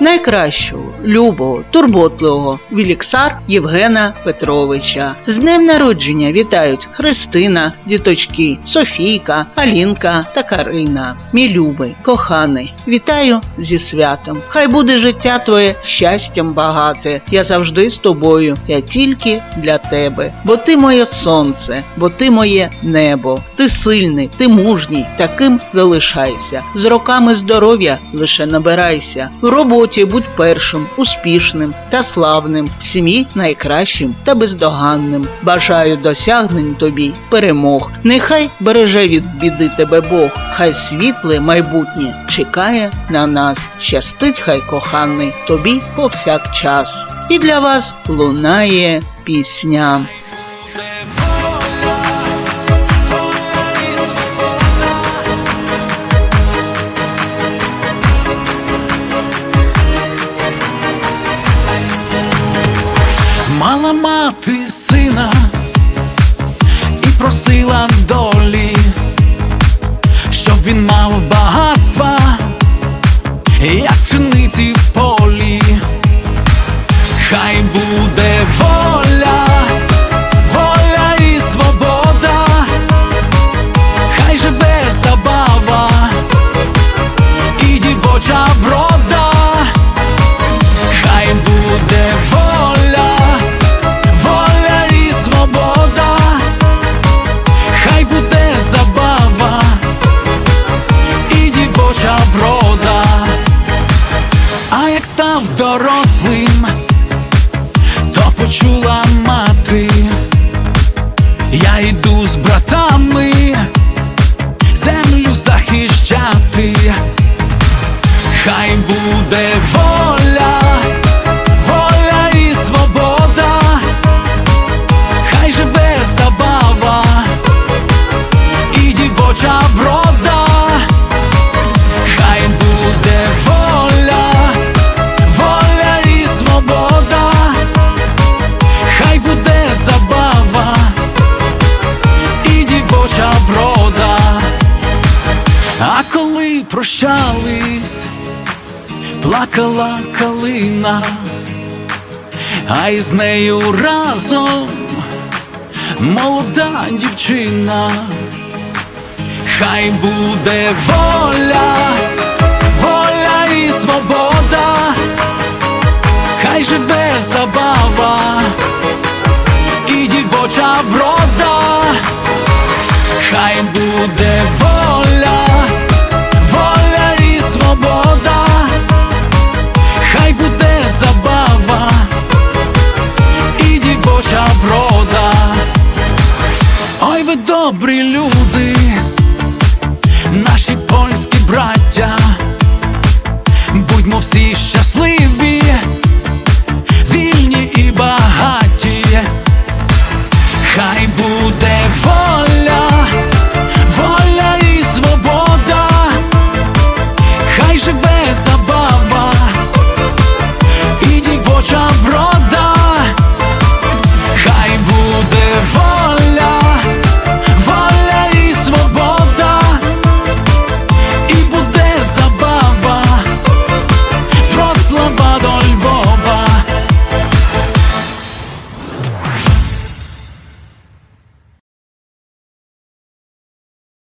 найкращого, любого, турботливого Віліксар Євгена Петровича. З днем народження вітають Христина, діточки, Софійка, Алінка та Карина. Мій любий, коханий, вітаю зі святом. Хай буде життя твоє щастям багате. Я завжди з тобою, я тільки для тебе. Бо ти моє сонце, бо ти моє небо. Ти сильний, ти мужній, таким залишайся. З роками здоров'я лише набирайся. В роботі будь першим, успішним та славним, в найкращим та бездоганним. Бажаю досягнень тобі, перемог. Нехай береже від біди тебе Бог, хай світле майбутнє чекає на нас. Щастить, хай коханий, тобі повсякчас. І для вас лунає пісня. Мати сина і просила то почула мати, я йду з братами А коли прощались, плакала калина, а із нею разом молода дівчина, хай буде воля, воля і свобода, хай живе забава. доброта, ой ви добрі люди.